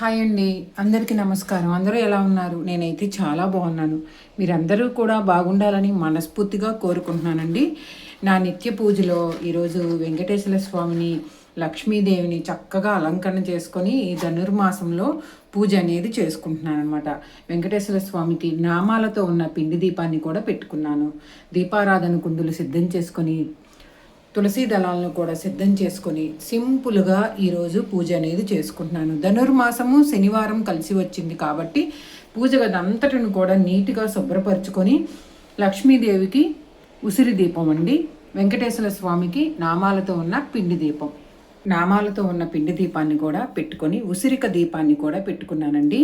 Hi అండి అందరికీ నమస్కారం. అందరూ ఎలా ఉన్నారు? నేనైతే చాలా బాగున్నాను. మీరందరూ కూడా బాగుండాలని మనస్ఫూర్తిగా కోరుకుంటున్నానండి. నా నిత్య పూజలో ఈరోజు వెంకటేశ్వర స్వామిని లక్ష్మీదేవిని చక్కగా అలంకరణ చేసుకొని ఈ ధనుర్మాసంలో పూజ అనేది చేసుకుంటున్నాను అనమాట వెంకటేశ్వర స్వామికి నామాలతో ఉన్న పిండి దీపాన్ని కూడా పెట్టుకున్నాను. దీపారాధన కుందులు సిద్ధం చేసుకొని తులసి దళాలను కూడా సిద్ధం చేసుకొని సింపుల్గా ఈరోజు పూజ అనేది చేసుకుంటున్నాను. ధనుర్మాసము శనివారం కలిసి వచ్చింది కాబట్టి పూజ గదంతటిని కూడా నీట్గా శుభ్రపరచుకొని లక్ష్మీదేవికి ఉసిరి దీపం అండి. వెంకటేశ్వర స్వామికి నామాలతో ఉన్న పిండి దీపం. నామాలతో ఉన్న పిండి దీపాన్ని కూడా పెట్టుకొని ఉసిరిక దీపాన్ని కూడా పెట్టుకున్నానండి.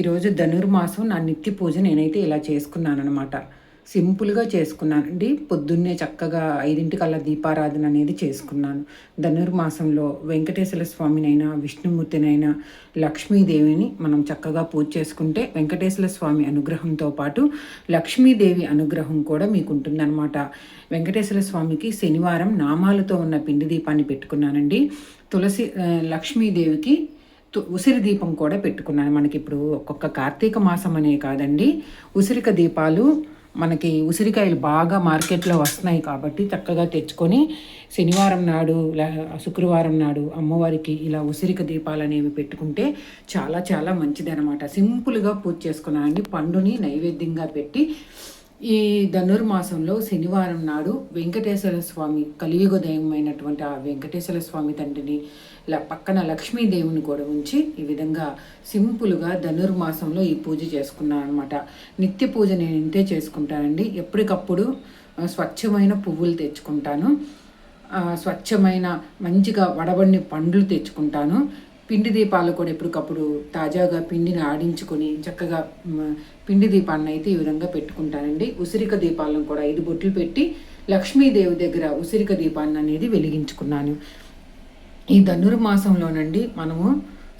ఈరోజు ధనుర్మాసం నా నిత్య పూజ నేనైతే ఇలా చేసుకున్నానమాట సింపుల్గా చేసుకున్నానండి. పొద్దున్నే చక్కగా ఐదింటికల్లా దీపారాధన అనేది చేసుకున్నాను. ధనుర్మాసంలో వెంకటేశ్వర స్వామినైనా విష్ణుమూర్తినైనా లక్ష్మీదేవిని మనం చక్కగా పూజ చేసుకుంటే వెంకటేశ్వర స్వామి అనుగ్రహంతో పాటు లక్ష్మీదేవి అనుగ్రహం కూడా మీకు ఉంటుందన్నమాట వెంకటేశ్వర స్వామికి శనివారం నామాలతో ఉన్న పిండి దీపాన్ని పెట్టుకున్నానండి. తులసి లక్ష్మీదేవికి ఉసిరి దీపం కూడా పెట్టుకున్నాను. మనకి ఇప్పుడు ఒక్కొక్క కార్తీక మాసం అనే కాదండి. ఉసిరిక దీపాలు మనకి ఉసిరికాయలు బాగా మార్కెట్లో వస్తున్నాయి కాబట్టి చక్కగా తెచ్చుకొని శనివారం నాడు శుక్రవారం నాడు అమ్మవారికి ఇలా ఉసిరిక దీపాలు అనేవి పెట్టుకుంటే చాలా చాలా మంచిది అనమాట సింపుల్గా పూజ చేసుకున్నానండి పండుని నైవేద్యంగా పెట్టి ఈ ధనుర్మాసంలో శనివారం నాడు వెంకటేశ్వర స్వామి కలియుగదయమైనటువంటి ఆ వెంకటేశ్వర స్వామి తండ్రిని పక్కన లక్ష్మీదేవిని కూడా ఉంచి ఈ విధంగా సింపుల్గా ధనుర్మాసంలో ఈ పూజ చేసుకున్నాను అనమాట నిత్య పూజ నేను ఇంతే చేసుకుంటానండి. ఎప్పటికప్పుడు స్వచ్ఛమైన పువ్వులు తెచ్చుకుంటాను. స్వచ్ఛమైన మంచిగా వడబడిని పండ్లు తెచ్చుకుంటాను. పిండి దీపాలు కూడా ఎప్పటికప్పుడు తాజాగా పిండిని ఆడించుకొని చక్కగా పిండి దీపాన్ని అయితే ఈ విధంగా పెట్టుకుంటానండి. ఉసిరిక దీపాలను కూడా ఐదు బొట్లు పెట్టి లక్ష్మీదేవి దగ్గర ఉసిరిక దీపాన్ని అనేది వెలిగించుకున్నాను. ఈ ధనుర్మాసంలోనండి మనము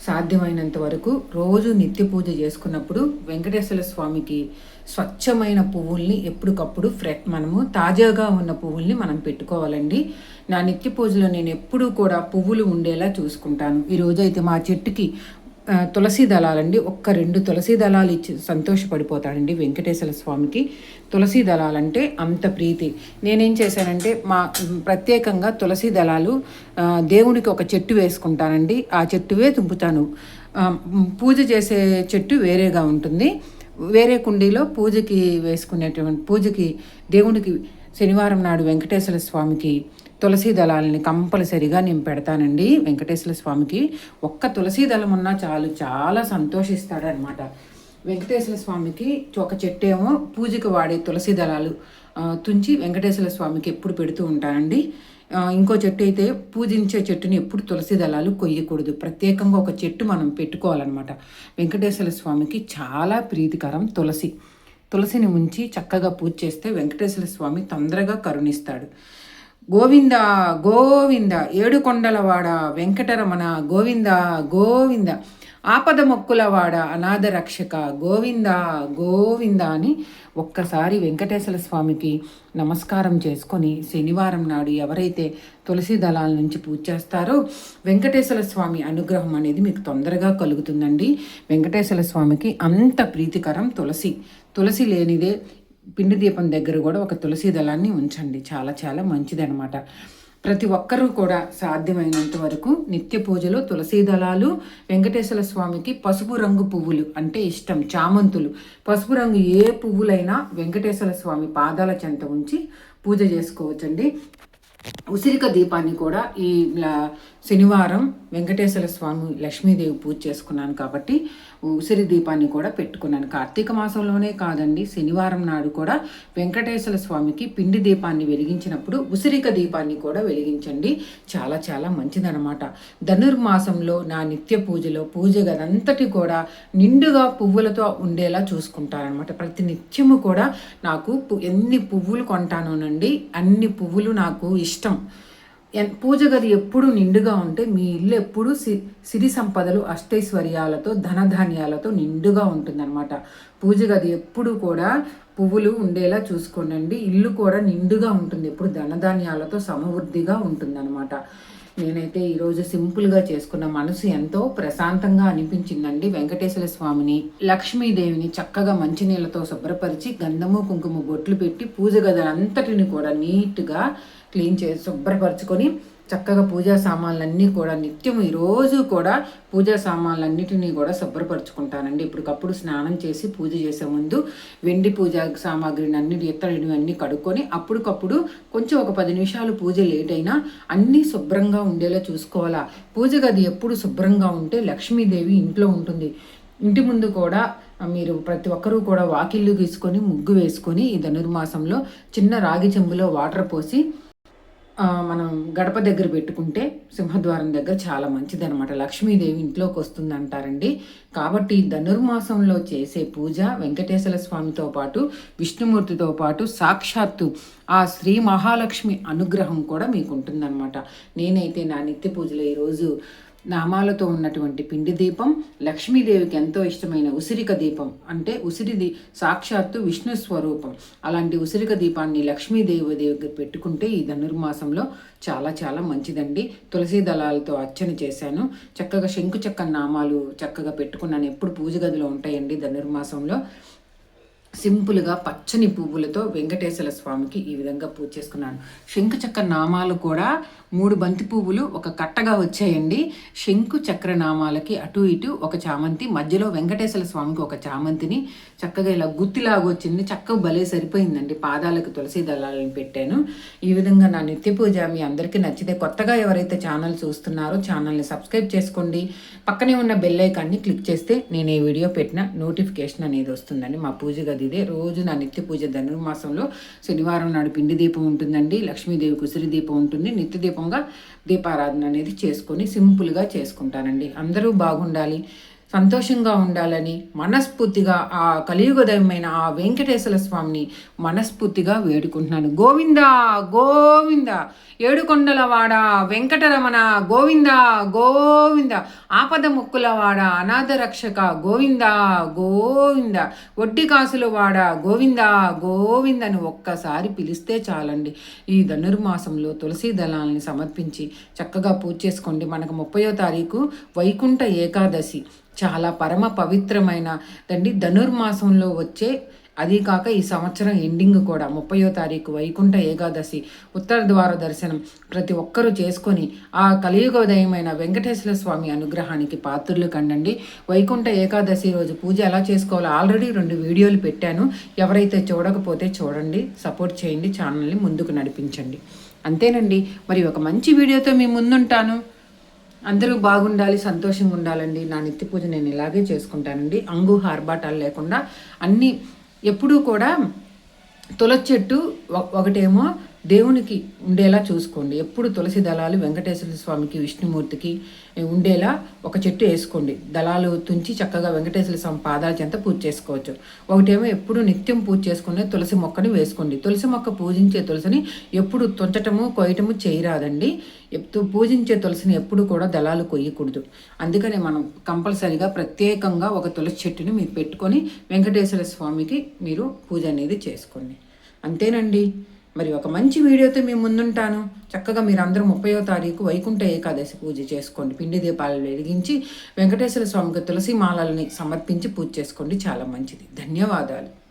సాధ్యమైనంత వరకు రోజు నిత్య పూజ చేసుకున్నప్పుడు వెంకటేశ్వర స్వామికి స్వచ్ఛమైన పువ్వుల్ని ఎప్పటికప్పుడు ఫ్రె మనము తాజాగా ఉన్న పువ్వుల్ని మనం పెట్టుకోవాలండి. నా నిత్య పూజలో నేను ఎప్పుడూ కూడా పువ్వులు ఉండేలా చూసుకుంటాను. ఈరోజు అయితే మా చెట్టుకి తులసి దళాలండి ఒక్క రెండు తులసి దళాలు ఇచ్చి సంతోషపడిపోతాడండి వెంకటేశ్వర స్వామికి. తులసి దళాలంటే అంత ప్రీతి. నేనేం చేశానంటే మా ప్రత్యేకంగా తులసి దళాలు దేవునికి ఒక చెట్టు వేసుకుంటానండి. ఆ చెట్టువే తుంపుతాను. పూజ చేసే చెట్టు వేరేగా ఉంటుంది. వేరే కుండీలో పూజకి వేసుకునేటువంటి పూజకి దేవునికి శనివారం నాడు వెంకటేశ్వర స్వామికి తులసి దళాలని కంపల్సరిగా నేను పెడతానండి వెంకటేశ్వర స్వామికి. ఒక్క తులసి దళం ఉన్నా చాలు చాలా సంతోషిస్తాడనమాట వెంకటేశ్వర స్వామికి ఒక చెట్టేమో పూజకి వాడే తులసి దళాలు తుంచి వెంకటేశ్వర స్వామికి ఎప్పుడు పెడుతూ ఉంటానండి. ఇంకో చెట్టు అయితే పూజించే చెట్టుని ఎప్పుడు తులసి దళాలు కొయ్యకూడదు. ప్రత్యేకంగా ఒక చెట్టు మనం పెట్టుకోవాలన్నమాట. వెంకటేశ్వర స్వామికి చాలా ప్రీతికరం తులసి. తులసిని ఉంచి చక్కగా పూజ చేస్తే వెంకటేశ్వర స్వామి తొందరగా కరుణిస్తాడు. గోవింద గోవింద ఏడుకొండలవాడ వెంకటరమణ గోవింద గోవింద ఆపద మొక్కులవాడ అనాథ రక్షక గోవింద గోవింద అని ఒక్కసారి వెంకటేశ్వర స్వామికి నమస్కారం చేసుకొని శనివారం నాడు ఎవరైతే తులసి దళాల నుంచి పూజ చేస్తారో వెంకటేశ్వర స్వామి అనుగ్రహం అనేది మీకు తొందరగా కలుగుతుందండి. వెంకటేశ్వర స్వామికి అంత ప్రీతికరం తులసి. తులసి లేనిదే పిండి దీపం దగ్గర కూడా ఒక తులసి దళాన్ని ఉంచండి. చాలా చాలా మంచిదనమాట ప్రతి ఒక్కరూ కూడా సాధ్యమైనంత వరకు నిత్య పూజలో తులసీ దళాలు వెంకటేశ్వర స్వామికి పసుపు రంగు పువ్వులు అంటే ఇష్టం చామంతులు. పసుపు రంగు ఏ పువ్వులైనా వెంకటేశ్వర స్వామి పాదాల చెంత ఉంచి పూజ చేసుకోవచ్చండి. ఉసిరిక దీపాన్ని కూడా ఈ శనివారం వెంకటేశ్వర స్వామి లక్ష్మీదేవి పూజ చేసుకున్నాను కాబట్టి ఉసిరి దీపాన్ని కూడా పెట్టుకున్నాను. కార్తీక మాసంలోనే కాదండి శనివారం నాడు కూడా వెంకటేశ్వర స్వామికి పిండి దీపాన్ని వెలిగించినప్పుడు ఉసిరిక దీపాన్ని కూడా వెలిగించండి. చాలా చాలా మంచిదనమాట ధనుర్మాసంలో నా నిత్య పూజలో పూజ గదంతటి కూడా నిండుగా పువ్వులతో ఉండేలా చూసుకుంటారనమాట ప్రతి నిత్యము కూడా నాకు ఎన్ని పువ్వులు కొంటానోనండి అన్ని పువ్వులు నాకు ఇష్టం పూజ గది ఎప్పుడు నిండుగా ఉంటే మీ ఇల్లు ఎప్పుడు సిరి సంపదలు అష్టైశ్వర్యాలతో ధనధాన్యాలతో నిండుగా ఉంటుందన్నమాట. పూజ గది ఎప్పుడు కూడా పువ్వులు ఉండేలా చూసుకోనండి ఇల్లు కూడా నిండుగా ఉంటుంది. ఎప్పుడు ధనధాన్యాలతో సమృద్ధిగా ఉంటుందన్నమాట. నేనైతే ఈరోజు సింపుల్గా చేసుకున్న మనసు ఎంతో ప్రశాంతంగా అనిపించిందండి వెంకటేశ్వర స్వామిని. లక్ష్మీదేవిని చక్కగా మంచినీళ్ళతో శుభ్రపరిచి గంధము కుంకుమ బొట్లు పెట్టి పూజ గదంతటిని కూడా నీట్గా క్లీన్ చేసి శుభ్రపరచుకొని చక్కగా పూజా సామాన్లన్నీ కూడా నిత్యం ఈరోజు కూడా పూజా సామాన్లన్నిటినీ కూడా శుభ్రపరచుకుంటానండి. ఇప్పటికప్పుడు స్నానం చేసి పూజ చేసే ముందు వెండి పూజా సామాగ్రిని అన్ని ఇత్తడిని అన్నీ కడుక్కొని అప్పటికప్పుడు కొంచెం ఒక పది నిమిషాలు పూజ లేట్ అయినా అన్నీ శుభ్రంగా ఉండేలా చూసుకోవాలా. పూజ గది ఎప్పుడు శుభ్రంగా ఉంటే లక్ష్మీదేవి ఇంట్లో ఉంటుంది. ఇంటి ముందు కూడా మీరు ప్రతి ఒక్కరూ కూడా వాకిళ్ళు గీసుకొని ముగ్గు వేసుకొని ఈ ధనుర్మాసంలో చిన్న రాగి చెంబులో వాటర్ పోసి మనం గడప దగ్గర పెట్టుకుంటే సింహద్వారం దగ్గర చాలా మంచిది అనమాట లక్ష్మీదేవి ఇంట్లోకి వస్తుంది అంటారండి కాబట్టి ధనుర్మాసంలో చేసే పూజ వెంకటేశ్వర స్వామితో పాటు విష్ణుమూర్తితో పాటు సాక్షాత్తు ఆ శ్రీ మహాలక్ష్మి అనుగ్రహం కూడా మీకు ఉంటుందన్నమాట నేనైతే నా నిత్య పూజలో ఈరోజు నామాలతో ఉన్నటువంటి పిండి దీపం లక్ష్మీదేవికి ఎంతో ఇష్టమైన ఉసిరిక దీపం అంటే ఉసిరిది సాక్షాత్తు విష్ణు స్వరూపం. అలాంటి ఉసిరిక దీపాన్ని లక్ష్మీదేవి దగ్గర పెట్టుకుంటే ఈ ధనుర్మాసంలో చాలా చాలా మంచిదండి. తులసి దళాలతో అర్చన చేశాను. చక్కగా శంకు చక్క నామాలు చక్కగా పెట్టుకున్నాను. ఎప్పుడు పూజ గదిలో ఉంటాయండి ధనుర్మాసంలో. సింపుల్గా పచ్చని పువ్వులతో వెంకటేశ్వర స్వామికి ఈ విధంగా పూజ చేసుకున్నాను. శంకు చక్ర నామాలు కూడా మూడు బంతి పువ్వులు ఒక కట్టగా వచ్చాయండి. శంకు చక్ర నామాలకి అటు ఇటు ఒక చామంతి మధ్యలో వెంకటేశ్వర స్వామికి ఒక చామంతిని చక్కగా ఇలా గుత్తిలాగా వచ్చింది. చక్కగా భలే సరిపోయిందండి. పాదాలకు తులసి దళాలను పెట్టాను. ఈ విధంగా నా నిత్య పూజ మీ అందరికీ నచ్చితే కొత్తగా ఎవరైతే ఛానల్ చూస్తున్నారో ఛానల్ని సబ్స్క్రైబ్ చేసుకోండి. పక్కనే ఉన్న బెల్ ఐకాన్ని క్లిక్ చేస్తే నేను ఏ వీడియో పెట్టిన నోటిఫికేషన్ అనేది వస్తుందండి. మా పూజ గది ఇదే రోజు నా నిత్య పూజ ధనుర్మాసంలో శనివారం నాడు పిండి దీపం ఉంటుందండి లక్ష్మీదేవి కుసిరి దీపం ఉంటుంది. నిత్య దీపంగా దీపారాధన అనేది చేసుకొని సింపుల్గా చేసుకుంటానండి. అందరూ బాగుండాలి. సంతోషంగా ఉండాలని మనస్ఫూర్తిగా ఆ కలియుగదయమైన ఆ వెంకటేశ్వర స్వామిని మనస్ఫూర్తిగా వేడుకుంటున్నాను. గోవింద గోవింద ఏడుకొండలవాడ వెంకటరమణ గోవింద గోవింద ఆపద ముక్కులవాడ అనాథ రక్షక గోవింద గోవింద వడ్డీ కాసుల వాడ గోవింద గోవిందని ఒక్కసారి పిలిస్తే చాలండి. ఈ ధనుర్మాసంలో తులసి దళాలని సమర్పించి చక్కగా పూజ చేసుకోండి. మనకు ముప్పయో తారీఖు వైకుంఠ ఏకాదశి. చాలా పరమ పవిత్రమైన తండ్రి ధనుర్మాసంలో వచ్చే అది కాక ఈ సంవత్సరం ఎండింగ్ కూడా. ముప్పయో తారీఖు వైకుంఠ ఏకాదశి ఉత్తర ద్వార దర్శనం ప్రతి ఒక్కరూ చేసుకొని ఆ కలియుగోదయమైన వెంకటేశ్వర స్వామి అనుగ్రహానికి పాత్రులు కండండి. వైకుంఠ ఏకాదశి రోజు పూజ ఎలా చేసుకోవాలో ఆల్రెడీ రెండు వీడియోలు పెట్టాను. ఎవరైతే చూడకపోతే చూడండి సపోర్ట్ చేయండి ఛానల్ని ముందుకు నడిపించండి. అంతేనండి. మరి ఒక మంచి వీడియోతో మీ ముందుంటాను. అందరూ బాగుండాలి సంతోషంగా ఉండాలండి. నా నిత్య పూజ నేను ఇలాగే చేసుకుంటానండి. అంగు హార్బాటాలు లేకుండా అన్నీ ఎప్పుడూ కూడా తులసి చెట్టు ఒకటేమో దేవునికి ఉండేలా చూసుకోండి. ఎప్పుడు తులసి దళాలు వెంకటేశ్వర స్వామికి విష్ణుమూర్తికి ఉండేలా ఒక చెట్టు వేసుకోండి. దళాలు తుంచి చక్కగా వెంకటేశ్వర స్వామి పాదాల చెంత పూజ చేసుకోవచ్చు. ఒకటేమో ఎప్పుడు నిత్యం పూజ చేసుకునే తులసి మొక్కని వేసుకోండి. తులసి మొక్క పూజించే తులసిని ఎప్పుడు తుంచటము కొయ్యటము చేయరాదండి. ఎప్పుడు పూజించే తులసిని ఎప్పుడు కూడా దళాలు కొయ్యకూడదు. అందుకనే మనం కంపల్సరిగా ప్రత్యేకంగా ఒక తులసి చెట్టుని మీరు పెట్టుకొని వెంకటేశ్వర స్వామికి మీరు పూజ అనేది చేసుకోండి. అంతేనండి? మరి ఒక మంచి వీడియోతో మేము ముందుంటాను. చక్కగా మీరు అందరూ ముప్పయో తారీఖు వైకుంఠ ఏకాదశి పూజ చేసుకోండి. పిండి దీపాలు వెలిగించి వెంకటేశ్వర స్వామికి తులసి మాలల్ని సమర్పించి పూజ చేసుకోండి. చాలా మంచిది. ధన్యవాదాలు.